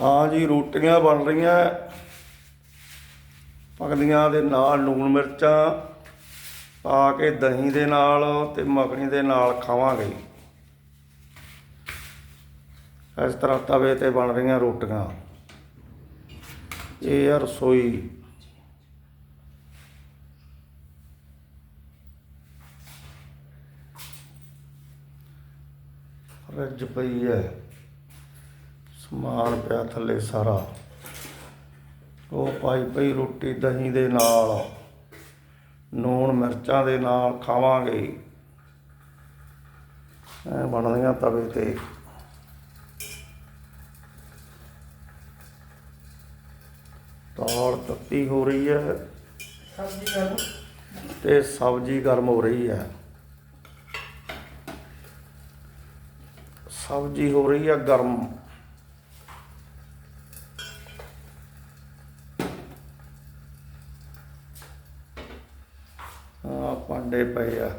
ਹਾਂ ਜੀ, ਰੋਟੀਆਂ ਬਣ ਰਹੀਆਂ। ਪਕਦੀਆਂ ਦੇ ਨਾਲ ਲੂਣ ਮਿਰਚਾਂ ਪਾ ਕੇ ਦਹੀਂ ਦੇ ਨਾਲ ਤੇ ਮੱਖਣੀ ਦੇ ਨਾਲ ਖਾਵਾਂਗੇ। ਇਸ ਤਰ੍ਹਾਂ ਤਵੇ ਤੇ ਬਣ ਰਹੀਆਂ ਰੋਟੀਆਂ। ਇਹ ਆ ਰਸੋਈ। ਰੱਜ ਪਈ ਹੈ ਸਮਾਨ ਪਿਆ ਥੱਲੇ ਸਾਰਾ। ਉਹ ਪਾਈ ਪਈ ਰੋਟੀ ਦਹੀਂ ਦੇ ਨਾਲ। ਨੂਣ ਮਿਰਚਾਂ ਦੇ ਨਾਲ ਖਾਵਾਂਗੇ। ਐ ਬਣਦੀਆਂ ਤਵੇ ਤੇ। ਦਾਲ ਤੱਤੀ ਹੋ ਰਹੀ ਹੈ ਸਬਜ਼ੀ ਕਰ ਤੇ ਸਬਜ਼ੀ ਗਰਮ ਹੋ ਰਹੀ ਹੈ ਸਬਜ਼ੀ ਹੋ ਰਹੀ ਆ ਗਰਮ। ਆ ਭਾਂਡੇ ਪਏ ਆ।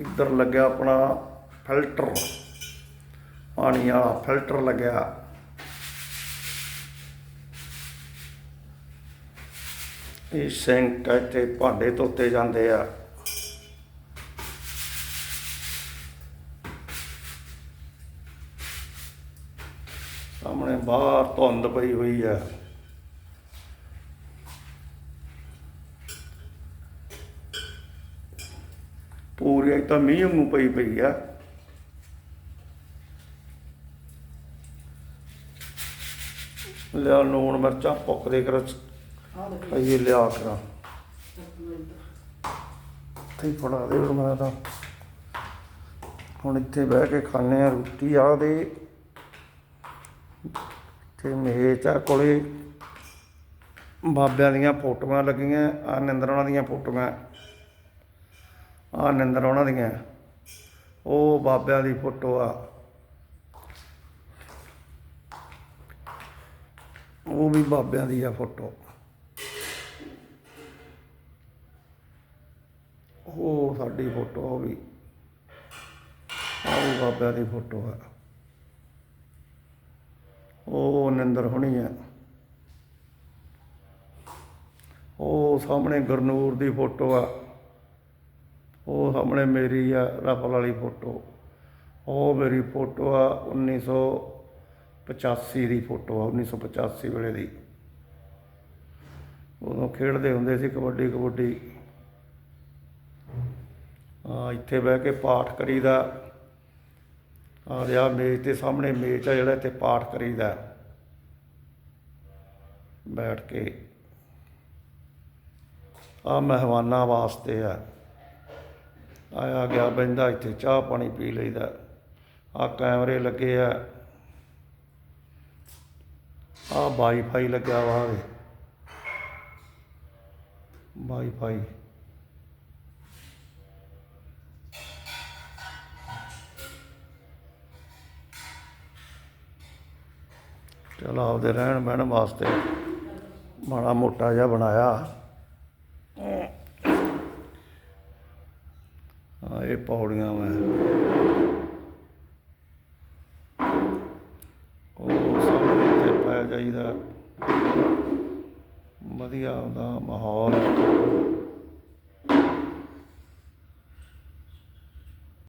ਇੱਧਰ ਲੱਗਿਆ ਆਪਣਾ ਫਿਲਟਰ। ਪਾਣੀ ਵਾਲਾ ਫਿਲਟਰ ਲੱਗਿਆ। ਇਹ ਸਿੰਕ ਇੱਥੇ ਭਾਂਡੇ ਧੋਤੇ ਜਾਂਦੇ ਆ। ਸਾਹਮਣੇ ਬਾਹਰ ਧੁੰਦ ਪਈ ਹੋਈ ਆ। ਪੂਰੀ ਇੱਕ ਤਾਂ ਮੀਂਹ ਨੂੰ ਪਈ ਪਈ ਆ। ਲਿਆ ਲੂਣ ਮਿਰਚਾਂ ਪੁੱਕਦੇ ਕਰ ਖਾਈਏ ਲਿਆ ਕਰਾਂ। ਤੇ ਫੜਾ ਦੇ ਮੈਂ ਤਾਂ। ਹੁਣ ਇੱਥੇ ਬਹਿ ਕੇ ਖਾਣੇ ਆ ਰੋਟੀ ਆ ਦੇ ਤੇ ਮੇਜ਼ ਕੋਲੇ ਬਾਬਿਆਂ ਦੀਆਂ ਫੋਟੋਆਂ ਲੱਗੀਆਂ ਆ ਨਿੰਦਰ ਉਹਨਾਂ ਦੀਆਂ ਫੋਟੋਆਂ ਆ ਨਿੰਦਰ ਉਹਨਾਂ ਦੀਆਂ, ਉਹ ਬਾਬਿਆਂ ਦੀ ਫੋਟੋ ਆ। ਉਹ ਵੀ ਬਾਬਿਆਂ ਦੀ ਆ ਫੋਟੋ। ਉਹ ਸਾਡੀ ਫੋਟੋ ਉਹ ਵੀ, ਆਹ ਬਾਬਿਆਂ ਦੀ ਫੋਟੋ ਆ। ਉਹ ਨਿੰਦਰ ਹੋਣੀ ਹੈ ਉਹ ਸਾਹਮਣੇ ਗੁਰਨੂਰ ਦੀ ਫੋਟੋ ਆ। ਉਹ ਸਾਹਮਣੇ ਮੇਰੀ ਆ, ਰਫਲ ਵਾਲੀ ਫੋਟੋ। ਉਹ ਮੇਰੀ ਫੋਟੋ ਆ 1985 ਦੀ ਫੋਟੋ ਆ 1985 ਵੇਲੇ ਦੀ। ਉਦੋਂ ਖੇਡਦੇ ਹੁੰਦੇ ਸੀ ਕਬੱਡੀ ਕਬੱਡੀ। ਆ, ਇੱਥੇ ਬਹਿ ਕੇ ਪਾਠ ਕਰੀਦਾ। ਆ ਰਿਹਾ ਮੇਜ਼ ਦੇ ਸਾਹਮਣੇ ਮੇਜ਼ ਆ ਜਿਹੜਾ ਇੱਥੇ ਪਾਠ ਕਰੀਦਾ। ਬੈਠ ਕੇ। ਆ ਮਹਿਮਾਨਾਂ ਵਾਸਤੇ ਆ। ਆਇਆ ਗਿਆ ਬੰਦਾ ਇੱਥੇ, ਚਾਹ ਪਾਣੀ ਪੀ ਲਈਦਾ। ਆ ਕੈਮਰੇ ਲੱਗੇ ਆ। ਆ ਵਾਈਫਾਈ ਲੱਗਿਆ ਵਾ ਵੇ। ਵਾਈਫਾਈ। ਚਲ ਆਪਦੇ ਰਹਿਣ ਬਹਿਣ ਵਾਸਤੇ ਮਾੜਾ ਮੋਟਾ ਜਿਹਾ ਬਣਾਇਆ। ਆ ਇਹ ਪੌੜੀਆਂ ਮੈਂ। ਉਹ ਸਾਹਮਣੇ ਤੇ ਪੈ ਜਾਈਦਾ। ਵਧੀਆ ਉਹਦਾ ਮਾਹੌਲ।